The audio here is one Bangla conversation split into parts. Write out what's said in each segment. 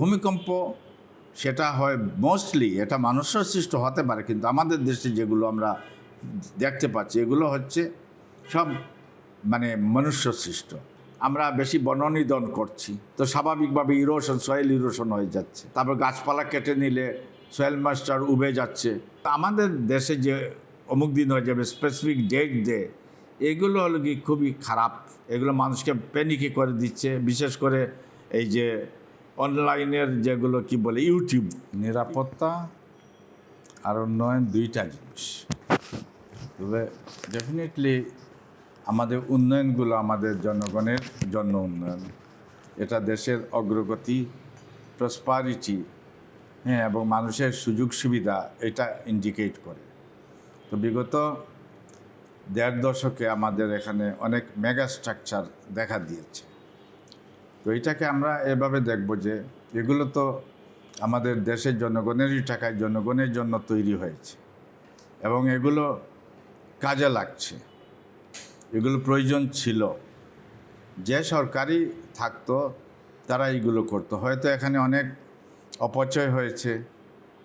ভূমিকম্প, সেটা হয় মোস্টলি এটা মানুষ্য সৃষ্ট হতে পারে, কিন্তু আমাদের দেশে যেগুলো আমরা দেখতে পাচ্ছি, এগুলো হচ্ছে সব মানে মনুষ্য সৃষ্ট আমরা বেশি বননিধন করছি, তো স্বাভাবিকভাবে ইরোশন সয়েল ইরোশন হয়ে যাচ্ছে। তারপর গাছপালা কেটে নিলে সয়েল মাস্টার উবে যাচ্ছে। আমাদের দেশে যে অমুক দিন হয়ে যাবে স্পেসিফিক ডেট দে এগুলো হলো কি খুবই খারাপ। এগুলো মানুষকে প্যানিকে করে দিচ্ছে, বিশেষ করে এই যে অনলাইনের যেগুলো কি বলে, ইউটিউব, নিরাপত্তা আর উন্নয়ন দুইটা জিনিস। তবে ডেফিনেটলি আমাদের উন্নয়নগুলো আমাদের জনগণের জন্য উন্নয়ন। এটা দেশের অগ্রগতি প্রসপারিটি হ্যাঁ এবং মানুষের সুযোগ সুবিধা এটা ইন্ডিকেট করে। তো বিগত দেড় দশকে আমাদের এখানে অনেক মেগা স্ট্রাকচার দেখা দিয়েছে। তো এটাকে আমরা এভাবে দেখব যে এগুলো তো আমাদের দেশের জনগণেরই টাকায় জনগণের জন্য তৈরি হয়েছে এবং এগুলো কাজে লাগছে। এগুলো প্রয়োজন ছিল। যে সরকারি থাকতো, তারা এইগুলো করতো। হয়তো এখানে অনেক অপচয় হয়েছে,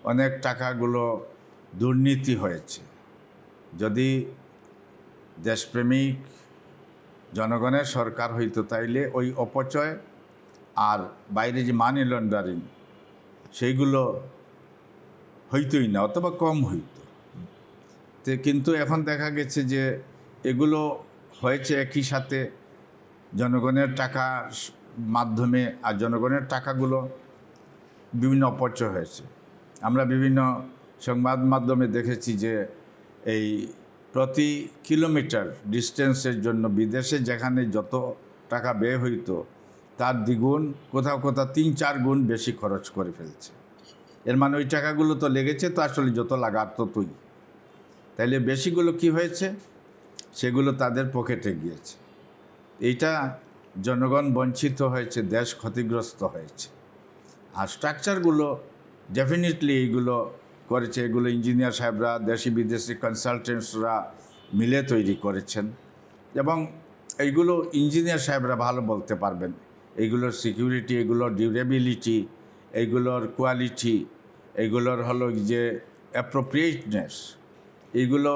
অনেক টাকাগুলো দুর্নীতি হয়েছে। যদি দেশপ্রেমিক জনগণের সরকার হইতো তাইলে ওই অপচয় আর বাইরে যে মানি লন্ডারিং সেইগুলো হইতই না, অথবা কম হইতো। তে কিন্তু এখন দেখা গেছে যে এগুলো হয়েছে একই সাথে জনগণের টাকা মাধ্যমে আর জনগণের টাকাগুলো বিভিন্ন অপচয় হয়েছে। আমরা বিভিন্ন সংবাদ মাধ্যমে দেখেছি যে এই প্রতি কিলোমিটার ডিস্টেন্সের জন্য বিদেশে যেখানে যত টাকা ব্যয় হইতো, তার দ্বিগুণ, কোথাও কোথাও তিন চার গুণ বেশি খরচ করে ফেলছে। এর মানে ওই টাকাগুলো তো লেগেছে, তো আসলে যত লাগার তো তুই তাইলে বেশিগুলো কি হয়েছে? সেগুলো তাদের পকেটে গিয়েছে। এইটা জনগণ বঞ্চিত হয়েছে, দেশ ক্ষতিগ্রস্ত হয়েছে। আর স্ট্রাকচারগুলো ডেফিনেটলি এইগুলো করেছে, এগুলো ইঞ্জিনিয়ার সাহেবরা, দেশি বিদেশি কনসালটেন্টসরা মিলে তৈরি করেছেন। এবং এইগুলো ইঞ্জিনিয়ার সাহেবরা ভালো বলতে পারবেন। এইগুলোর সিকিউরিটি এগুলোর ডিউরেবিলিটি এইগুলোর কোয়ালিটি এইগুলোর হলো যে অ্যাপ্রোপ্রিয়েটনেস এগুলো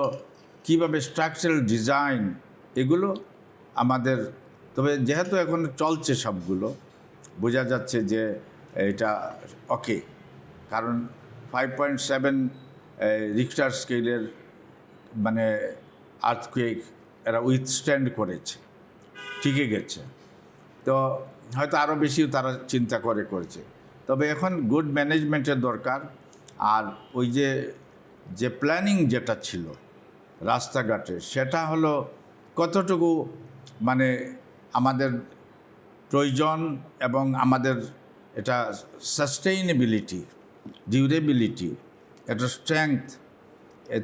কীভাবে স্ট্রাকচারাল ডিজাইন এগুলো আমাদের, তবে যেহেতু এখন চলছে সবগুলো, বোঝা যাচ্ছে যে এটা ওকে কারণ ফাইভ পয়েন্ট সেভেন রিক্টার স্কেলের মানে আর্থকুয়েক এরা উইথস্ট্যান্ড করেছে। ঠিকই গেছে। তো হয়তো আরও বেশিও তারা চিন্তা করে করেছে। তবে এখন গুড ম্যানেজমেন্টের দরকার। আর ওই যে যে প্ল্যানিং যেটা ছিল রাস্তাঘাটে, সেটা হলো কতটুকু মানে আমাদের প্রয়োজন এবং আমাদের এটা সাস্টেইনেবিলিটি ডিউরেবিলিটি এটা স্ট্রেংথ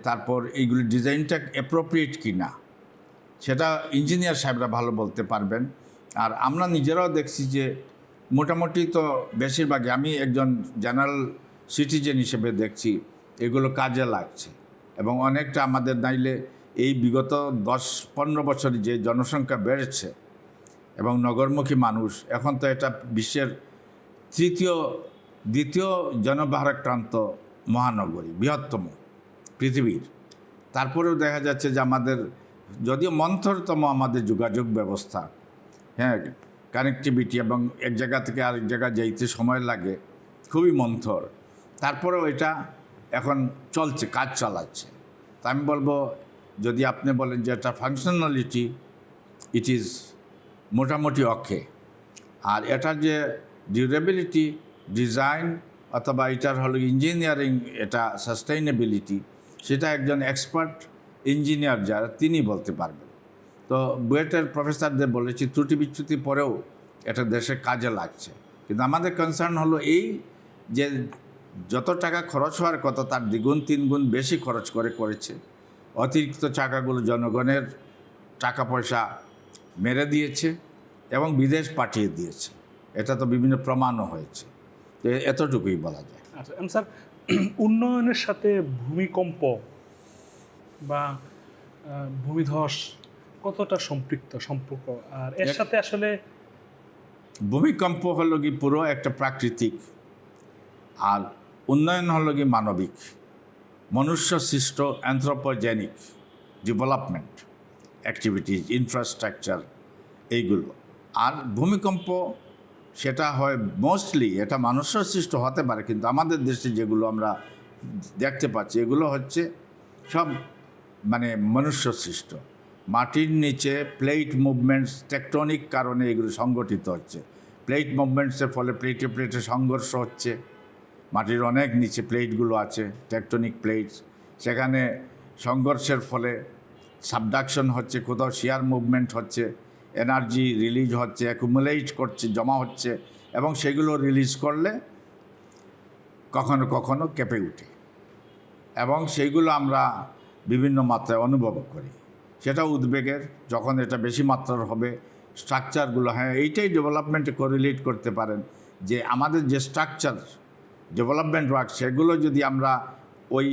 তারপর এইগুলি ডিজাইনটা অ্যাপ্রোপ্রিয়েট কি না সেটা ইঞ্জিনিয়ার সাহেবরা ভালো বলতে পারবেন। আর আমরা নিজেরাও দেখছি যে মোটামুটি তো বেশিরভাগই, আমি একজন জেনারেল সিটিজেন হিসেবে দেখছি, এগুলো কাজে লাগছে। এবং অনেকটা আমাদের নাইলে এই বিগত দশ পনেরো বছরে যে জনসংখ্যা বেড়েছে এবং নগরমুখী মানুষ, এখন তো এটা বিশ্বের তৃতীয় দ্বিতীয় জনভারাক্রান্ত মহানগরী, বৃহত্তম পৃথিবীর। তারপরেও দেখা যাচ্ছে যে আমাদের, যদিও মন্থরতম আমাদের যোগাযোগ ব্যবস্থা হ্যাঁ কানেক্টিভিটি এবং এক জায়গা থেকে আরেক জায়গা যাইতে সময় লাগে, খুবই মন্থর। তারপরেও এটা এখন চলছে, কাজ চালাচ্ছে। তা আমি বলব, যদি আপনি বলেন যে এটা ফাংশনালিটি ইট ইজ মোটামুটি অক্ষে আর এটার যে ডিউরেবিলিটি ডিজাইন অথবা এটার হলো ইঞ্জিনিয়ারিং এটা সাস্টেইনেবিলিটি সেটা একজন এক্সপার্ট ইঞ্জিনিয়ার যারা তিনি বলতে পারবেন। তো বুয়েটের প্রফেসরদের বলেছি, ত্রুটি বিচ্যুতি পরেও এটা দেশে কাজে লাগছে। কিন্তু আমাদের কনসার্ন হলো এই যে যত টাকা খরচ হওয়ার কথা, তার দ্বিগুণ, তিনগুণ বেশি খরচ করে করেছে। অতিরিক্ত টাকাগুলো জনগণের টাকা পয়সা মেরে দিয়েছে এবং বিদেশ পাঠিয়ে দিয়েছে। এটা তো বিভিন্ন প্রমাণও হয়েছে। এতটুকুই বলা যায়। আচ্ছা স্যার উন্নয়নের সাথে ভূমিকম্প বা ভূমিধস কতটা সম্পৃক্ত সম্পর্ক? আর এর সাথে আসলে ভূমিকম্প হলো কি পুরো একটা প্রাকৃতিক আর উন্নয়ন হলো কি মানবিক। মনুষ্য সৃষ্ট অ্যান্থ্রোপোজেনিক ডেভেলপমেন্ট অ্যাক্টিভিটিজ ইনফ্রাস্ট্রাকচার এইগুলো। আর ভূমিকম্প সেটা হয় মোস্টলি এটা মানুষ্য সৃষ্ট হতে পারে, কিন্তু আমাদের দেশে যেগুলো আমরা দেখতে পাচ্ছি, এগুলো হচ্ছে সব মানে মনুষ্য সৃষ্ট মাটির নিচে প্লেট মুভমেন্টস টেকটনিক কারণে এগুলো সংগঠিত হচ্ছে। প্লেট মুভমেন্টসের ফলে প্লেটে প্লেটে সংঘর্ষ হচ্ছে। মাটির অনেক নিচে প্লেটগুলো আছে টেকটনিক প্লেটস সেখানে সংঘর্ষের ফলে সাবডাকশন হচ্ছে, কোথাও শেয়ার মুভমেন্ট হচ্ছে। এনার্জি রিলিজ হচ্ছে অ্যাকুমুলেট করছে, জমা হচ্ছে এবং সেগুলো রিলিজ করলে কখনো কখনো কেঁপে উঠে এবং সেইগুলো আমরা বিভিন্ন মাত্রায় অনুভব করি। সেটা উদ্বেগের, যখন এটা বেশি মাত্রার হবে স্ট্রাকচারগুলো হ্যাঁ এইটাই ডেভেলপমেন্টে কোরিলেট করতে পারেন যে আমাদের যে স্ট্রাকচার ডেভেলপমেন্ট ওয়ার্ক সেগুলো যদি আমরা ওই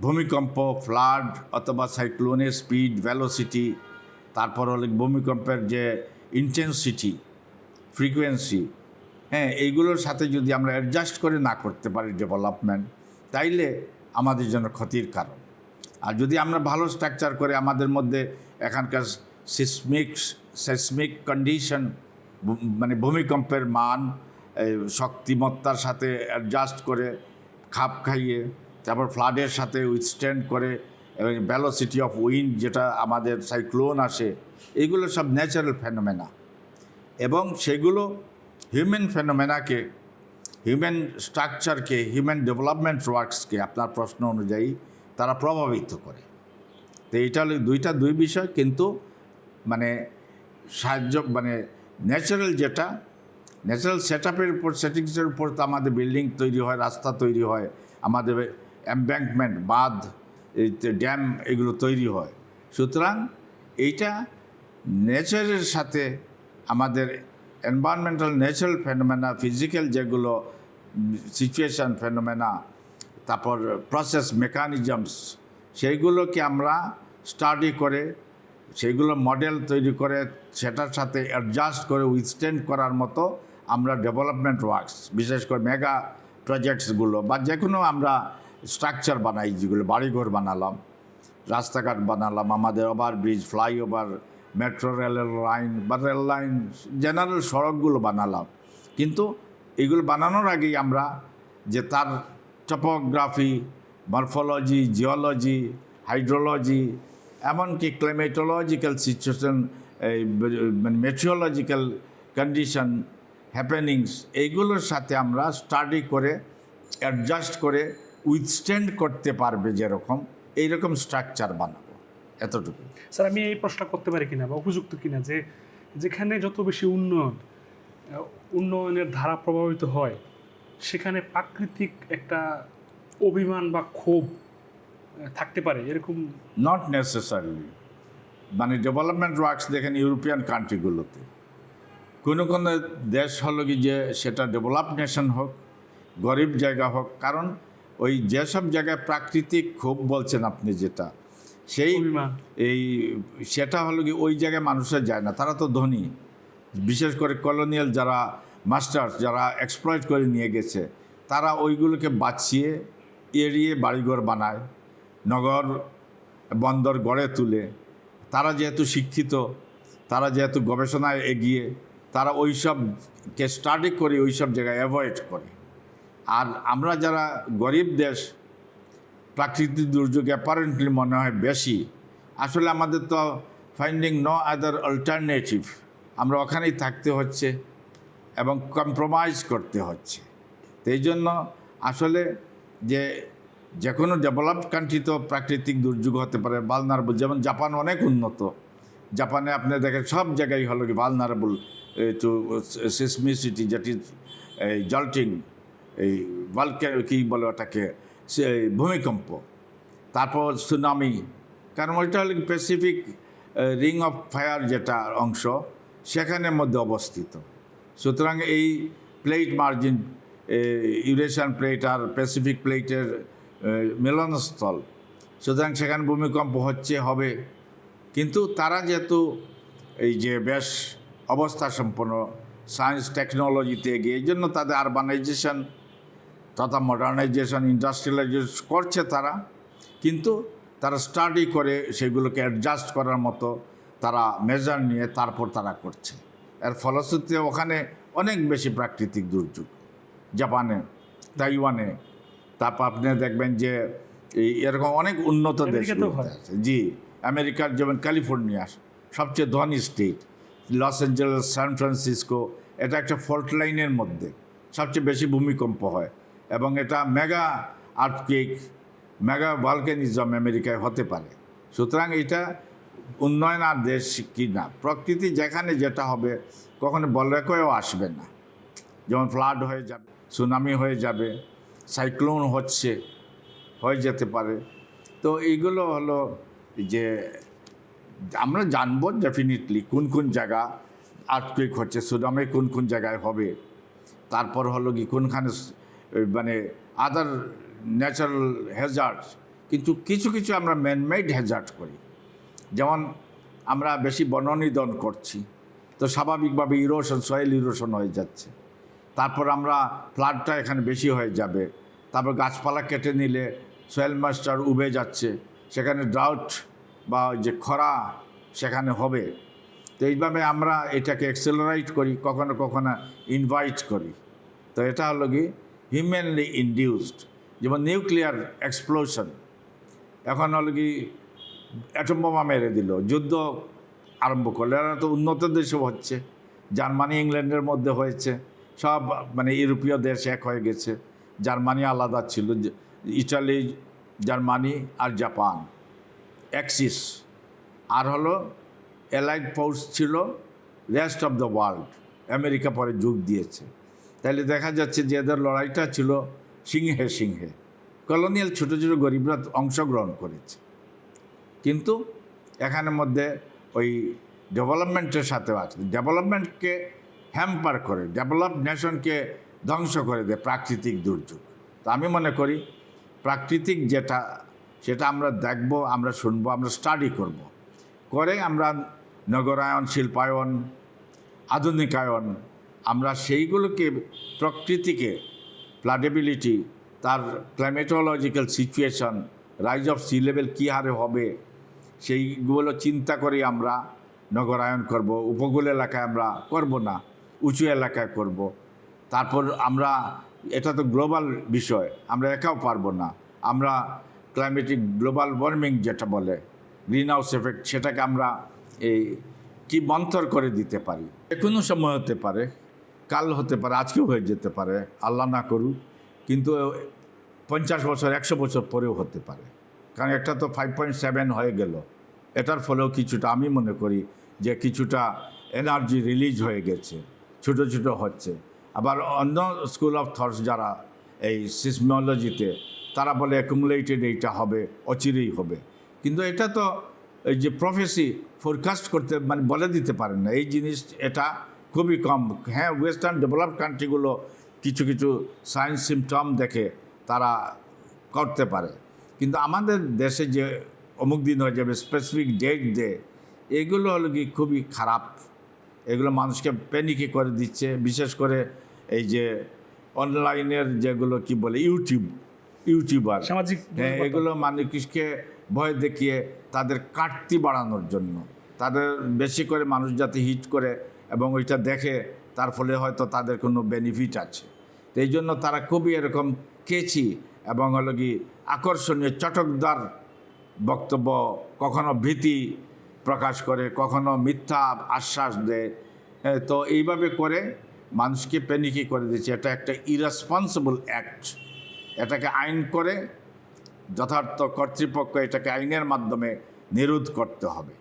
ভূমিকম্প ফ্লাড অথবা সাইক্লোনের স্পিড ভ্যালোসিটি তারপর হলে ভূমিকম্পের যে ইন্টেন্সিটি ফ্রিকোয়েন্সি হ্যাঁ এইগুলোর সাথে যদি আমরা অ্যাডজাস্ট করে না করতে পারি ডেভেলপমেন্ট তাইলে আমাদের জন্য ক্ষতির কারণ। আর যদি আমরা ভালো স্ট্রাকচার করে আমাদের মধ্যে এখানকার সিসমিক সেসমিক কন্ডিশন মানে ভূমিকম্পের মান শক্তিমত্তার সাথে অ্যাডজাস্ট করে খাপ খাইয়ে, তারপর ফ্লাডের সাথে উইথস্ট্যান্ড করে এবং ভ্যালোসিটি অফ উইন্ড যেটা আমাদের সাইক্লোন আসে, এগুলো সব ন্যাচারাল ফেনোমেনা এবং সেগুলো হিউম্যান ফেনোমেনাকে হিউম্যান স্ট্রাকচারকে হিউম্যান ডেভেলপমেন্ট ওয়ার্কসকে আপনার প্রশ্ন অনুযায়ী তারা প্রভাবিত করে। তো এইটা হলো দুইটা দুই বিষয়, কিন্তু মানে সাহায্য মানে ন্যাচারাল যেটা ন্যাচারাল সেট আপের উপর সেটিংসের উপর তো আমাদের বিল্ডিং তৈরি হয়, রাস্তা তৈরি হয়, আমাদের এমব্যাঙ্কমেন্ট বাঁধ এই ড্যাম এগুলো তৈরি হয়। সুতরাং এইটা নেচারের সাথে আমাদের এনভায়রনমেন্টাল ন্যাচারাল ফেনোমেনা ফিজিক্যাল যেগুলো সিচুয়েশান ফেনোমেনা তারপর প্রসেস মেকানিজমস সেইগুলোকে আমরা স্টাডি করে, সেইগুলো মডেল তৈরি করে, সেটার সাথে অ্যাডজাস্ট করে উইথস্ট্যান্ড করার মতো আমরা ডেভেলপমেন্ট ওয়ার্কস বিশেষ করে মেগা প্রজেক্টসগুলো বা যে কোনো আমরা স্ট্রাকচার বানাই, যেগুলো বাড়িঘর বানালাম, রাস্তাঘাট বানালাম, আমাদের ওভার ব্রিজ ফ্লাইওভার মেট্রো রেলের লাইন বা রেল লাইন জেনারেল সড়কগুলো বানালাম। কিন্তু এগুলো বানানোর আগেই আমরা যে তার টপোগ্রাফি মরফোলজি জিওলজি হাইড্রোলজি এমনকি ক্লাইমেটোলজিক্যাল সিচুয়েশন এই মানে মেট্রিওলজিক্যাল কন্ডিশন হ্যাপেনিংস এইগুলোর সাথে আমরা স্টাডি করে অ্যাডজাস্ট করে উইথস্ট্যান্ড করতে পারবে যেরকম এইরকম স্ট্রাকচার বানাবো। এতটুকু স্যার আমি এই প্রশ্ন করতে পারি কিনা বা উপযুক্ত কিনা যে যেখানে যত বেশি উন্নয়ন উন্নয়নের ধারা প্রভাবিত হয় সেখানে প্রাকৃতিক একটা অভিমান বা ক্ষোভ থাকতে পারে এরকম নট নেসেসারিলি মানে ডেভেলপমেন্ট ওয়ার্কস দেখেন ইউরোপিয়ান কান্ট্রিগুলোতে কোনো কোনো দেশ হলো কি যে সেটা ডেভেলপ নেশন হোক গরিব জায়গা হোক কারণ ওই যেসব জায়গায় প্রাকৃতিক ক্ষোভ বলছেন আপনি যেটা সেই এই সেটা হলো কি ওই জায়গায় মানুষের যায় না তারা তো ধনী। বিশেষ করে কলোনিয়াল যারা মাস্টার্স যারা এক্সপ্লয়েট করে নিয়ে গেছে তারা ওইগুলোকে বাঁচিয়ে এড়িয়ে বাড়িঘর বানায় নগর বন্দর গড়ে তুলে। তারা যেহেতু শিক্ষিত তারা যেহেতু গবেষণায় এগিয়ে তারা ওই সবকে স্টাডি করে ওই সব জায়গায় অ্যাভয়েড করে। আর আমরা যারা গরিব দেশ, প্রাকৃতিক দুর্যোগ অ্যাপারেন্টলি মনে হয় বেশি। আসলে আমাদের তো ফাইন্ডিং নো আদার অল্টারনেটিভ আমরা ওখানেই থাকতে হচ্ছে এবং কম্প্রোমাইজ করতে হচ্ছে। এই জন্য আসলে যে যে কোনো ডেভেলপড কান্ট্রি তো প্রাকৃতিক দুর্যোগ হতে পারে ভালনারেবল যেমন জাপান অনেক উন্নত। জাপানে আপনি দেখেন সব জায়গায় হলো কি ভালনারেবল টু সিসমিসিটি যেটি জল্টিং এই ভালকে কী বলে ওটাকে? সে ভূমিকম্প। তারপর সুনামি কারণ ওইটা হলো প্যাসিফিক রিং অফ ফায়ার যেটা অংশ সেখানের মধ্যে অবস্থিত। সুতরাং এই প্লেট মার্জিন ইউরেশিয়ান প্লেট আর প্যাসিফিক প্লেটের মিলনস্থল। সুতরাং সেখানে ভূমিকম্প হচ্ছে, হবে। কিন্তু তারা যেহেতু এই যে বেশ অবস্থা সম্পন্ন সায়েন্স টেকনোলজিতে এগিয়ে, এই জন্য তাদের আরবানাইজেশন তথা মডার্নাইজেশন ইন্ডাস্ট্রিয়ালাইজেশন করছে তারা। কিন্তু তারা স্টাডি করে সেগুলোকে অ্যাডজাস্ট করার মতো তারা মেজার নিয়ে তারপর তারা করছে। এর ফলশ্রুতিতে ওখানে অনেক বেশি প্রাকৃতিক দুর্যোগ। জাপানে তাইওয়ানে তারপর আপনি দেখবেন যে এই এরকম অনেক উন্নত দেশগুলোতে আছে। জি আমেরিকার যেমন ক্যালিফোর্নিয়া সবচেয়ে ধনী state Los Angeles San Francisco এটা একটা ফল্ট লাইনের মধ্যে। সবচেয়ে বেশি ভূমিকম্প হয়। এবং এটা মেগা আর্থকেক মেগা ভলকানিজম আমেরিকায় হতে পারে। সুতরাং এটা উন্নয়ন আর দেশ কি না? প্রকৃতি যেখানে যেটা হবে, কখনো বলরেখেও আসবে না। যেমন ফ্লাড হয়ে যাবে সুনামি হয়ে যাবে সাইক্লোন হচ্ছে, হয়ে যেতে পারে। তো এইগুলো হলো যে আমরা জানব ডেফিনেটলি কোন কোন জায়গা আর্থকুইক হচ্ছে সুনামি কোন কোন জায়গায় হবে। তারপর হলো কি, কোনখানে মানে আদার ন্যাচারাল হ্যাজার্ডস কিন্তু কিছু কিছু আমরা ম্যানমেড হ্যাজার্ড করি। যেমন আমরা বেশি বননিধন করছি, তো স্বাভাবিকভাবে ইরোশন সয়েল ইরোশন হয়ে যাচ্ছে। তারপর আমরা ফ্লাডটা এখানে বেশি হয়ে যাবে। তারপর গাছপালা কেটে নিলে সয়েল মাস্টার উবে যাচ্ছে, সেখানে ড্রাউট বা যে খরা সেখানে হবে। তো এইভাবে আমরা এটাকে এক্সেলারাইট করি, কখনো কখনো ইনভাইট করি। তো এটা হলো কি হিউম্যানলি ইনডিউসড যেমন নিউক্লিয়ার এক্সপ্লোশন এখন হলো কি অ্যাটম বোমা মেরে দিল, যুদ্ধ আরম্ভ করল, এরা তো উন্নত দেশও হচ্ছে, জার্মানি, ইংল্যান্ডের মধ্যে হয়েছে, সব মানে ইউরোপীয় দেশ এক হয়ে গেছে, জার্মানি আলাদা ছিল ইটালি, জার্মানি আর জাপান অ্যাক্সিস আর হলো অ্যালাইড ফোর্স ছিল rest of the world America পরে যোগ দিয়েছে। তাহলে দেখা যাচ্ছে যে এদের লড়াইটা ছিল সিংহে সিংহে। কলোনিয়াল ছোটো ছোটো গরিবরা অংশগ্রহণ করেছে। কিন্তু এখানের মধ্যে ওই ডেভেলপমেন্টের সাথেও আছে। ডেভেলপমেন্টকে হ্যাম্পার করে ডেভেলপ নেশনকে ধ্বংস করে দেয় প্রাকৃতিক দুর্যোগ। তো আমি মনে করি প্রাকৃতিক যেটা, সেটা আমরা দেখব, আমরা শুনব, আমরা স্টাডি করব। করে আমরা নগরায়ন, শিল্পায়ন, আধুনিকায়ন আমরা সেইগুলোকে প্রকৃতিকে প্লাডেবিলিটি তার climatological situation rise of sea level কী হারে হবে, সেইগুলো চিন্তা করে আমরা নগরায়ন করব, উপকূল এলাকায় আমরা করব না, উঁচু এলাকায় করব। তারপর আমরা, এটা তো গ্লোবাল বিষয়, আমরা একাও পারব না। আমরা ক্লাইমেটিক গ্লোবাল ওয়ার্মিং যেটা বলে গ্রিন হাউস এফেক্ট সেটাকে আমরা এই কি মন্থর করে দিতে পারি? যে কোনো সময় হতে পারে। কাল হতে পারে, আজকেও হয়ে যেতে পারে, আল্লাহ না করুক, কিন্তু পঞ্চাশ বছর, একশো বছর পরেও হতে পারে। কারণ একটা তো ফাইভ পয়েন্ট সেভেন হয়ে গেল, এটার ফলেও কিছুটা, আমি মনে করি যে কিছুটা এনার্জি রিলিজ হয়ে গেছে, ছোটো ছোটো হচ্ছে। আবার অন্য স্কুল অফ থটস যারা এই সিসমোলজিতে তারা বলে অ্যাকুমুলেটেড এইটা হবে, অচিরেই হবে। কিন্তু এটা তো এই যে প্রফেসি ফোরকাস্ট করতে মানে বলে দিতে পারেন না, এই জিনিস, এটা খুবই কম। হ্যাঁ ওয়েস্টার্ন ডেভেলপ কান্ট্রিগুলো কিছু কিছু সায়েন্স সিমটম দেখে তারা করতে পারে। কিন্তু আমাদের দেশে যে অমুক দিন হয়ে যাবে স্পেসিফিক ডেট দে এগুলো হলো কি খুবই খারাপ। এগুলো মানুষকে প্যানিকে করে দিচ্ছে। বিশেষ করে এই যে অনলাইনের যেগুলো কি বলে ইউটিউব ইউটিউবার সামাজিক হ্যাঁ এগুলো মানুষকে ভয় দেখিয়ে তাদের কাটতি বাড়ানোর জন্য। তাদের বেশি করে মানুষ যাতে হিট করে এবং ওইটা দেখে তার ফলে হয়তো তাদের কোনো বেনিফিট আছে। তো এই জন্য তারা খুবই এরকম কেচি এবং হলো কি আকর্ষণীয় চটকদার বক্তব্য কখনো ভীতি প্রকাশ করে কখনো মিথ্যা আশ্বাস দেয়। হ্যাঁ, তো এইভাবে করে মানুষকে প্যানিকি করে দিচ্ছে। এটা একটা ইরেসপন্সিবল অ্যাক্ট এটাকে আইন করে যথার্থ কর্তৃপক্ষ এটাকে আইনের মাধ্যমে নিরোধ করতে হবে।